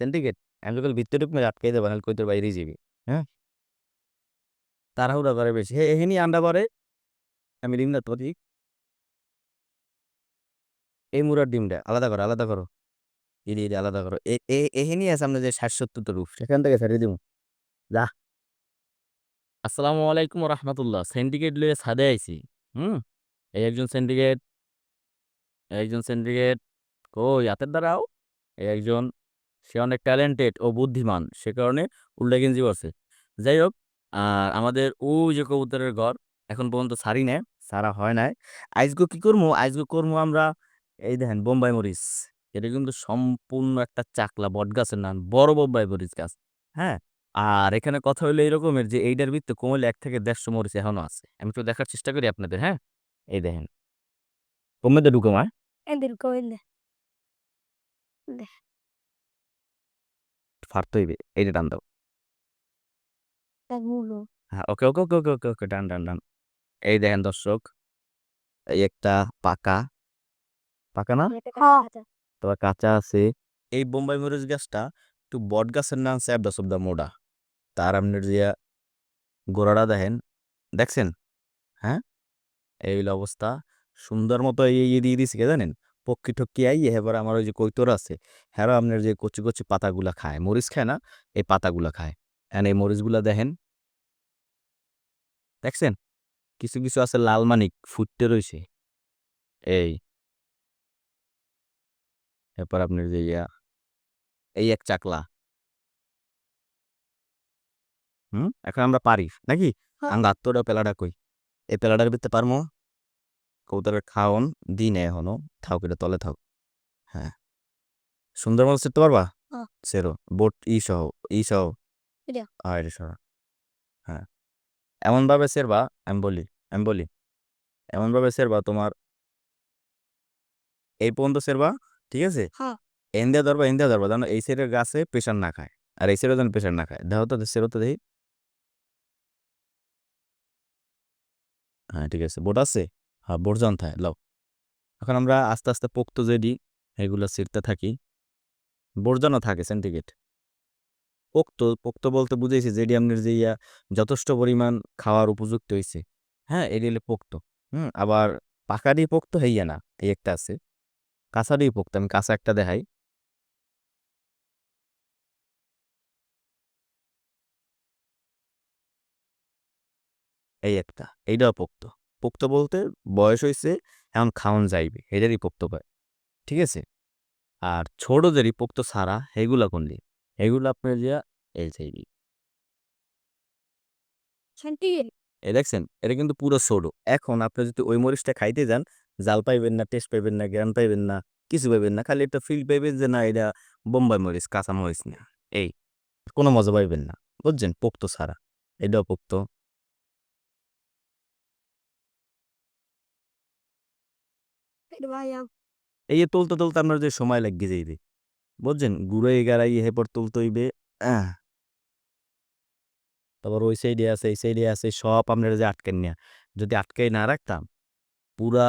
Syndicate যখন ভিতরে ঢুকবে আটকাই দেবো, নাহলে কই তোর বাইরেই যাবি হ্যাঁ? তাড়াহুড়া করে বেশি। হে এহেনি আন্ডা পরে। আমি ডিম না তোর এই মুরার ডিমটা, আলাদা করো আলাদা করো। ইডি ইডি আলাদা করো। এহেনি আছে আমরা যে ষাট সত্তর তো রূপ, সেখান থেকে ফেরে দিব যা। আসসালামু আলাইকুম রহমতুল্লাহ সিন্ডিকেট লইয়ে ছাদে আইছি, হুম? এই একজন সিন্ডিকেট একজন সিন্ডিকেট কই, হাতের দ্বারাও এই একজন সে অনেক ট্যালেন্টেড ও বুদ্ধিমান, সে কারণে গেঞ্জি আছে যাই হোক আর আমাদের ওই যে কবুতরের ঘর, এখন পর্যন্ত সারি নেয় সারা হয় নাই। আইজগো কি করব আইজগো করব আমরা, এই দেখেন, বোম্বাই মরিচ। এটা কিন্তু সম্পূর্ণ একটা চাকলা, বট গাছের নাম, বড় বোম্বাই মরিচ গাছ হ্যাঁ? আর এখানে কথা হলো এরকমের যে এইটার ভিত্তি কমলে এক থেকে দেড়শো মরিচ এখনও আছে। আমি একটু দেখার চেষ্টা করি আপনাদের হ্যাঁ? এই দেখেন। কমে তো ঢুকো, মা। ফারতে হইবে এইটা টান দাও হ্যাঁ ওকে ওকে ওকে ওকে ওকে ওকে ডান ডান ডান এই দেখেন দর্শক এই একটা পাকা পাকা না হ্যাঁ তোমার কাঁচা আছে এই বোম্বাই মরিচ গাছটা একটু বট গাছের নাম স্যাবডা সবদা মোডা তার আপনার যে গোড়াটা দেখেন দেখছেন হ্যাঁ এই অবস্থা সুন্দর মতো এই এই দিয়ে দিয়েছে কে জানেন পক্ষী টক্ষী আই এবার আমার ওই যে কৈতর আছে হ্যাঁ আপনার যে কচি কচি পাতাগুলা খায় মরিচ খায় না এই পাতাগুলা খায়। এন এই মরিচগুলা দেখেন। দেখছেন? কিছু কিছু আছে লাল মানিক ফুটতে রয়েছে এই। এরপর আপনার যে ইয়া এই এক চাকলা। হুম? এখন আমরা পারি নাকি? হ্যাঁ। আঙ্গ আত্মটা পেলাটা কই? এই পেলাটার ভিতরে পারমো? কৌতারের খাওন দিন এখনও থাও কেটে তলে থাও। হ্যাঁ। সুন্দর মতো শিখতে পারবা। সেরো বোট ই সহ ই সহ। এটা। হ্যাঁ এটা সহ। হ্যাঁ। এমন ভাবে সেরবা আমি বলি আমি বলি। এমন ভাবে সেরবা তোমার এই পর্যন্ত সেরবা ঠিক আছে? হ্যাঁ। এন্দিয়া ধরবা এন্দিয়া ধরবা জানো এই সাইডের গাছে প্রেশার না খায়। আর এই সাইডে যেন প্রেশার না খায়। দেখো তো সেরো তো দেখি। হ্যাঁ ঠিক আছে। বোট আছে? হ্যাঁ বোট জান থাকে লাও। এখন আমরা আস্তে আস্তে পোক্ত যেডি, এগুলো ছিঁড়তে থাকি। বর্জনও থাকে সেন্টিগ্রেড। পোক্ত পোক্ত বলতে বুঝেছি যেডি আপনার যে ইয়া যথেষ্ট পরিমাণ খাওয়ার উপযুক্ত হয়েছে হ্যাঁ এটি হলে পোক্ত। হুম, আবার পাকাডি পোক্ত হইয়া না, এই একটা আছে। কাঁচাডি পোক্ত, আমি কাঁচা একটা দেখাই। এই একটা, এইটাও পোক্ত। পোক্ত বলতে বয়স হয়েছে এখন খাওয়ান যাইবে এটারই পোক্ত পায় ঠিক আছে? আর ছোট যেরি পোক্ত ছাড়া এগুলা কোনলি এগুলো আপনার যে এই যাইবি এ দেখছেন এটা কিন্তু পুরো ছোট। এখন আপনি যদি ওই মরিচটা খাইতে যান জাল পাইবেন না টেস্ট পাইবেন না জ্ঞান পাইবেন না কিছু পাইবেন না খালি একটা ফিল পাইবেন যে না এটা বোম্বাই মরিচ কাঁচা মরিচ না এই কোনো মজা পাইবেন না বুঝছেন? পোক্ত ছাড়া এটাও পোক্ত এটা ভাইয়া এই তুলতে তুলতে আপনার যে সময় লাগিয়ে যাইবে বুঝছেন? ঘুরে গাড়াই হেপর তুলতে হইবে তারপর ওই সাইডে আছে, এই সাইডে আছে, সব আপনারা যে আটকেন না যদি আটকাই না রাখতাম, পুরা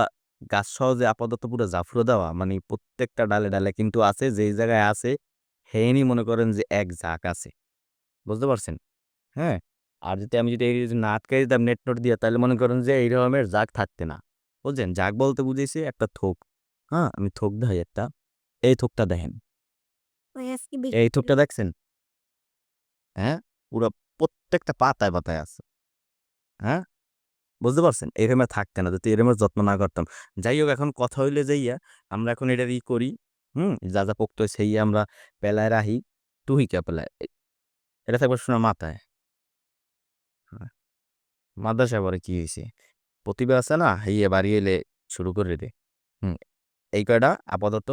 গাছ সহজে আপাতত পুরো জাফরো দেওয়া মানে প্রত্যেকটা ডালে ডালে কিন্তু আছে, যেই জায়গায় আছে হেনি মনে করেন যে এক ঝাঁক আছে। বুঝতে পারছেন? হ্যাঁ? আর যদি আমি যদি এই না আটকাই দিতাম নেট নোট দিয়ে, তাহলে মনে করেন যে এই রকমের জাগ থাকতে না। বুঝছেন জাগ বলতে বুঝেছি একটা থোক। হ্যাঁ আমি থোক দেখাই একটা। এই থোকটা দেখেন। এই থোকটা দেখছেন? হ্যাঁ পুরো প্রত্যেকটা পাতায় পাতায় আছে। হ্যাঁ বুঝতে পারছেন? এরমে থাকতে না যদি এরমের যত্ন না করতাম। যাই হোক এখন কথা হইলে যাইয়া আমরা এখন এটার ই করি হুম যা যা পোক্ত সেই আমরা পেলায় রাহি তুই কে পেলায়। এটা থাকবে শোনা মাথায়। হ্যাঁ। মাদ্রাসা পরে কি হয়েছে প্রতিভা আছে না হইয়ে বাড়ি এলে শুরু করে দে। হুম এই কয়টা আপাতত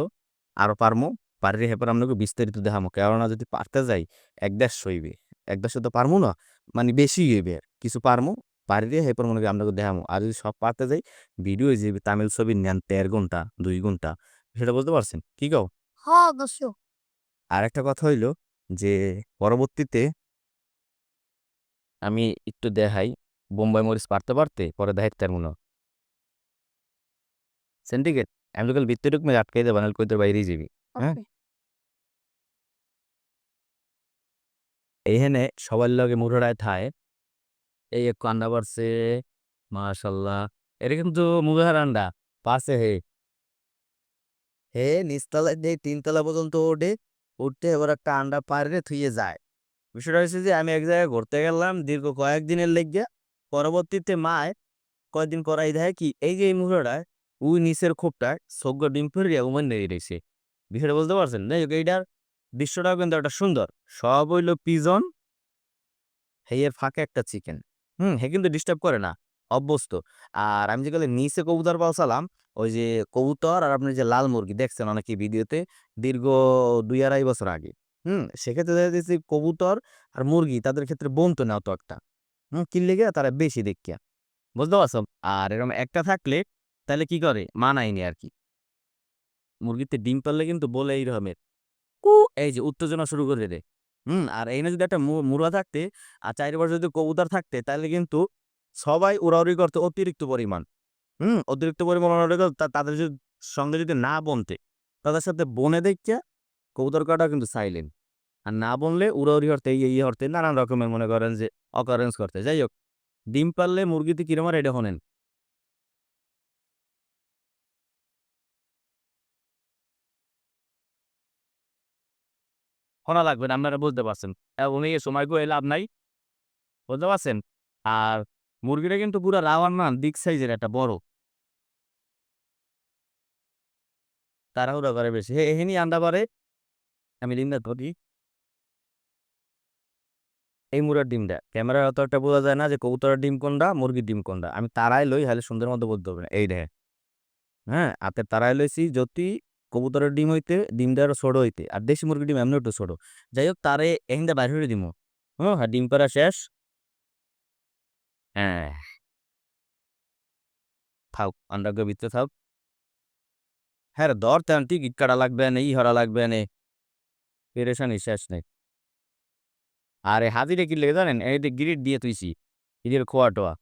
আরও পারমো পারিরে হেপার আপনাকে বিস্তারিত দেখামো। কেননা যদি পারতে যাই এক দেড়শো হইবে এক দেড়শো তো পারমু না মানে বেশি হইবে কিছু পারমু পারিরে হেপার মনে করি আপনাকে দেখামো। আর যদি সব পারতে যাই ভিডিও যে তামিল ছবি নেন দেড় ঘণ্টা দুই ঘণ্টা সেটা বুঝতে পারছেন? কি কও? হ্যাঁ আর একটা কথা হইল যে পরবর্তীতে আমি একটু দেখাই। বোম্বাই মরিচ পারতে পারতে পরে দেখাইতে পারব না সেন্টিকেট আমি লোকাল ভিতরে ঢুকবে আটকাই দেবো নাহলে কইতে বাইরেই যাবি হ্যাঁ? এইখানে সবার লগে মুরোড়ায় থায়। এই এক আন্ডা পারছে মাশাল্লাহ। এটা কিন্তু মুগের আন্ডা পাশে হে। হে নিচতলায় দিয়ে তিনতলা পর্যন্ত ওঠে উঠতে এবার একটা আন্ডা পারে থুয়ে যায়। বিষয়টা হচ্ছে যে আমি এক জায়গায় ঘুরতে গেলাম দীর্ঘ কয়েকদিনের লেগে পরবর্তীতে মায় কয়েকদিন করাই দেয় কি, এই যে এই মুহূর্তটায় ওই নিচের খোপটায় সগ্য ডিম ফেরিয়া উমান নেই রয়েছে বিষয়টা বলতে পারছেন হোক এইটার দৃশ্যটাও কিন্তু একটা সুন্দর। সব হইল পিজন হেয়ের ফাঁকে একটা চিকেন। হুম, হে কিন্তু ডিস্টার্ব করে না, অভ্যস্ত। আর আমি যেগুলো নিচে কবুতর পালসালাম ওই যে কবুতর আর আপনি যে লাল মুরগি দেখছেন অনেকে ভিডিওতে, দীর্ঘ দুই আড়াই বছর আগে। হুম, সেক্ষেত্রে দেখা যাচ্ছে কবুতর আর মুরগি তাদের ক্ষেত্রে বনতো না অত একটা। কিনলে গিয়ে তারা বেশি দেখিয়া। বুঝতে পারছ? আর এরকম একটা থাকলে তাহলে কি করে? মানায়নি আর কি মুরগিতে ডিম পারলে কিন্তু বলে এই রকমের। কু, এই যে উত্তেজনা শুরু করে দেয় হুম, আর এইখানে যদি একটা মুরগা থাকতে আর চারিপাশে যদি কবুতর থাকতে তাহলে কিন্তু সবাই উড়াউড়ি করতে অতিরিক্ত পরিমাণ। হুম, অতিরিক্ত পরিমাণ উড়াউড়ি তাদের যদি সঙ্গে যদি না বনতে, তাদের সাথে বনে দেখছে কবুতর কাটা কিন্তু সাইলেন্ট আর না বললে উড়াউড়ি হরতে এই হরতে নানান রকমের মনে করেন যে অকারেন্স করতে যাই হোক ডিম পারলে মুরগিতে কিরম আর এটা হনেন শোনা লাগবে আপনারা বুঝতে পারছেন এই সময় করে লাভ নাই বুঝতে পারছেন আর মুরগিটা কিন্তু পুরো রাওয়ার না দিক সাইজের একটা বড় তাড়াহুড়া করে বেশি হে এহেনি আন্ডা পারে আমি ডিমটা ধরি এই মুরার ডিমটা। ক্যামেরায় অত একটা বোঝা যায় না যে কবুতরের ডিম কোনটা, মুরগির ডিম কোনটা। আমি তারাই লই হালে সুন্দর মতো বলতে হবে এই দেখে হ্যাঁ হাতে তারাই লইছি, যদি কবুতরের ডিম হইতে, ডিমটা আরও ছোট হইতে, আর দেশি মুরগির ডিম এমনি একটু ছোট। যাই হোক, তারে এহিন্দা বাইরে হয়ে দিমু। হ্যাঁ হ্যাঁ ডিম পাড়া শেষ। হ্যাঁ। থাক আন্ডারগ্রাউন্ড ভিতরে থাক। হ্যাঁ দর তেমন টিকিট কাটা লাগবে না, ই হরা লাগবে না। পেরেশানি শেষ নেই। আরে হাজিরে কি লেগে জানেন? এই যে গ্রিড দিয়ে তুইছি ইদের খোয়া টোয়া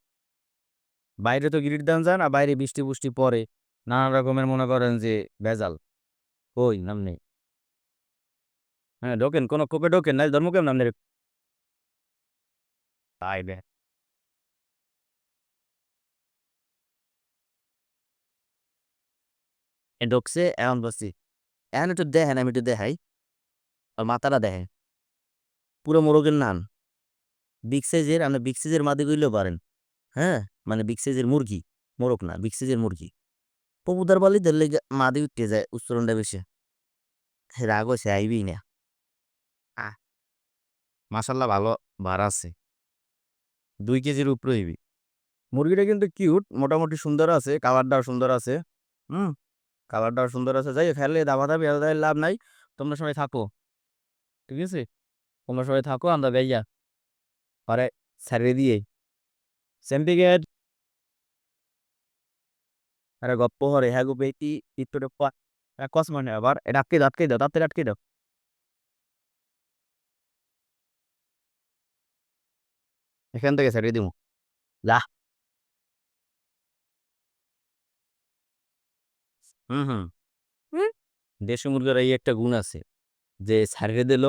বাইরে তো গ্রিড দেন যায় আর বাইরে বৃষ্টি পুষ্টি পরে নানা রকমের মনে করেন যে ভেজাল। ওই নাম নেই। হ্যাঁ ঢোকেন, কোনো কোপে ঢোকেন না ধর্ম কেমন নাম নেই তাই এ ঢুকছে এমন বসছি। এখন একটু দেখেন, আমি একটু দেখাই। আর মাথাটা দেখেন। পুরো মোরগের নান। বিগ সাইজের আপনি বিগ সাইজের মাদি গইলেও পারেন। হ্যাঁ? মানে বিগ সাইজের মুরগি, মোরগ না বিগ সাইজের মুরগি। পপুদার বলি ধরলে মাদি উঠতে যায়, উচ্চারণটা বেশি। রাগ হয়েছে আইবি না। মাসাল্লাহ ভালো ভার আছে। দুই কেজির উপরে হইবি। মুরগিটা কিন্তু কিউট মোটামুটি সুন্দর আছে কালারটাও সুন্দর আছে। হুম? কালারটাও সুন্দর আছে। যাই খেলে দাবা দাবি লাভ নাই। তোমরা সবাই থাকো। ঠিক আছে? তোমরা সবাই থাকো আমরা বেইয়া পরে ছেড়ে দিয়ে সেন্টিগেট আরে গপ্প হরে হ্যাঁ গো বেটি ইত্তরে কস মানে আবার এটা আটকে দাও আটকে দাও তাতে আটকে দাও এখান থেকে ছেড়ে দিব যা হুম হুম? দেশি মুরগির এই একটা গুণ আছে যে ছাড়িয়ে দিল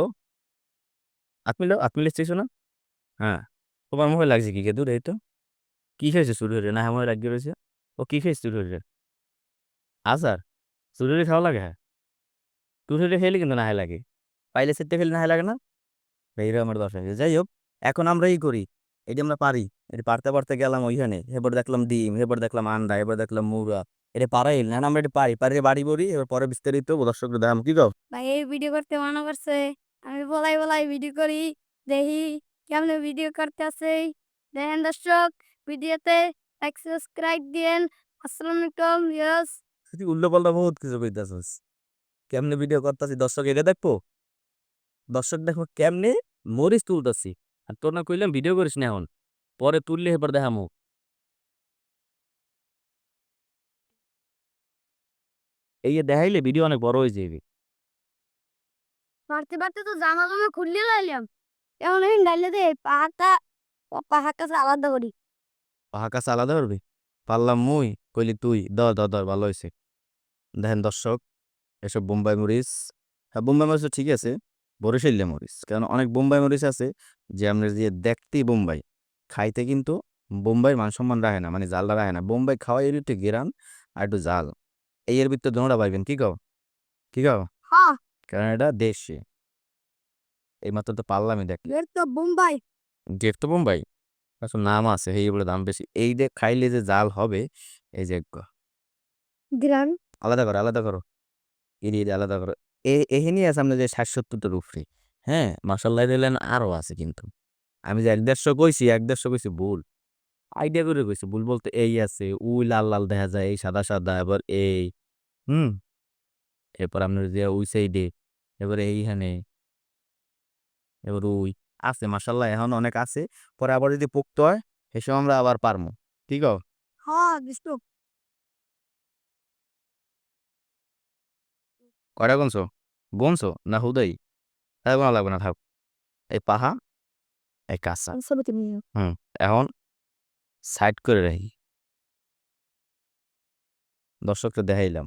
আপনি আপনি লিখছিস না? হ্যাঁ। তোমার মুখে লাগছে কি দূর এই তো। কি খেয়েছে চুরি হয়ে না আমার লাগিয়ে রয়েছে। ও কি খেয়েছে চুরি হয়ে আচার? চুরি হলে খাওয়া লাগে? হ্যাঁ হলে খেলে কিন্তু না লাগে। পাইলে সেটে ফেলে না লাগে না? এইরা আমার দশা যাই হোক, এখন আমরা এই করি। এটা আমরা পারি। এটা পারতে পারতে গেলাম ওইখানে। এবার দেখলাম ডিম এবার দেখলাম আন্ডা এবার দেখলাম মুরা এটা পারাই না। আমরা এটা পারি। পারি, বাড়ি বড়ি এবার পরে বিস্তারিত দর্শকদের দাম কি কও? ভাই, এই ভিডিও করতে মনে করছে আমি বলাই বলাই ভিডিও করি, দেখি কেমন ভিডিও করতে আছে দেখেন দর্শক ভিডিওতে লাইক সাবস্ক্রাইব দিয়েন। আসসালামু আলাইকুম ইয়েস তুই উল্টো পাল্টা বহুত কিছু কইতাছিস। কেমনে ভিডিও করতাছি দর্শক, এটা দেখব? দর্শক, দেখো কেমনে মরিচ তুলতাছি। আর তোর না কইলাম ভিডিও করিস না এখন। পরে তুললে এবার দেখামু। এই যে দেখাইলে ভিডিও অনেক বড় হয়ে যাবে পারতে পারতে তো জামা জামা খুললে লাইলাম। এমন আমি ডাইলে দে পাহাড়টা পাহাড় কাছে আলাদা করি। পাহা কাছে আলাদা করবি? পারলাম মুই কইলি তুই দর দর দর ভালো হয়েছে দেখেন দর্শক এসব বোম্বাই মরিচ হ্যাঁ বোম্বাই মরিচ তো ঠিক আছে বরিশাল্য মরিচ কারণ অনেক বোম্বাই মরিচ আছে যে আপনার যে দেখতেই বোম্বাই খাইতে কিন্তু বোম্বাইয়ের মান সম্মান রাখে না মানে জালটা রাখে না। বোম্বাই খাওয়াই একটু গেরান আর একটু জাল। এই এর ভিতরে দোনোটা পাইবেন কি কাও? কি কাও? হ্যাঁ কারণ এটা দেশে। এই মাত্র তো পারলামই দেখ। এর তো বোম্বাই। গেট তো বোম্বাই। আসলে নাম আছে এই বলে দাম বেশি। এই যে খাইলে যে জাল হবে এই যে গ- গ্রান আলাদা করো আলাদা করো। দিয়ে আলাদা করো। এখানেই আছে আপনার যে ষাট সত্তরটার উপরে। হ্যাঁ মাসাল্লাহ দিলেন আরও আছে কিন্তু। আমি যে এক দেড়শো কইছি এক দেড়শো কইছি ভুল। আইডিয়া করে কইছি ভুল বলতে এই আছে উই লাল লাল দেখা যায় এই সাদা সাদা এবার এই। হুম? এরপর আপনার যে ওই সাইডে এবার এইখানে এবার ওই আছে মাসাল্লাহ এখন অনেক আছে। পরে আবার যদি পোক্ত হয় সে সময় আমরা আবার পারমু ঠিক আছে? হ্যাঁ কয়টা গুনছো? গুনছো না হুদাই? তাই গোনা লাগবে না থাক। এই পাহা এই কাঁচা। তুমি এখন সাইড করে রাখি। দর্শককে দেখাইলাম।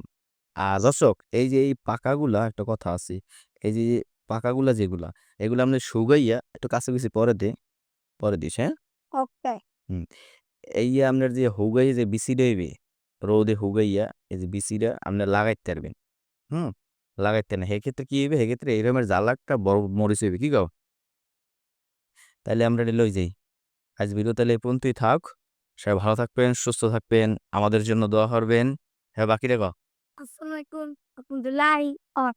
আর দর্শক এই যে এই পাকাগুলা একটা কথা আছে এই যে পাকাগুলা যেগুলা এগুলো আপনি শুকাইয়া একটু কাছে কাছে পরে দে পরে দিস হ্যাঁ? ওকে। এই যে আপনার যে হুগাই যে বিসিটা হইবে রোদে হুগাইয়া এই যে বিসিটা আপনি লাগাইতে পারবেন হুম লাগাইতে না সেক্ষেত্রে কি হইবে সেক্ষেত্রে এইরকমের জ্বালা একটা বড় মরিচ হইবে কি গাও তাহলে আমরা লই যাই আজ ভিডিও তাহলে এই পর্যন্তই থাক সবাই ভালো থাকবেন সুস্থ থাকবেন আমাদের জন্য দোয়া করবেন হ্যাঁ বাকি রেখো আসসালামু আলাইকুম। আপনাদের লাই